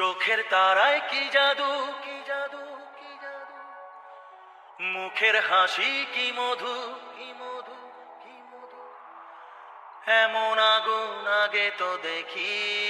চোখের তারায় কি জাদু? কি জাদু? কি জাদু? মুখের হাসি কি মধু? কি মধু? কি মধু? এমন আগুন আগে তো দেখি।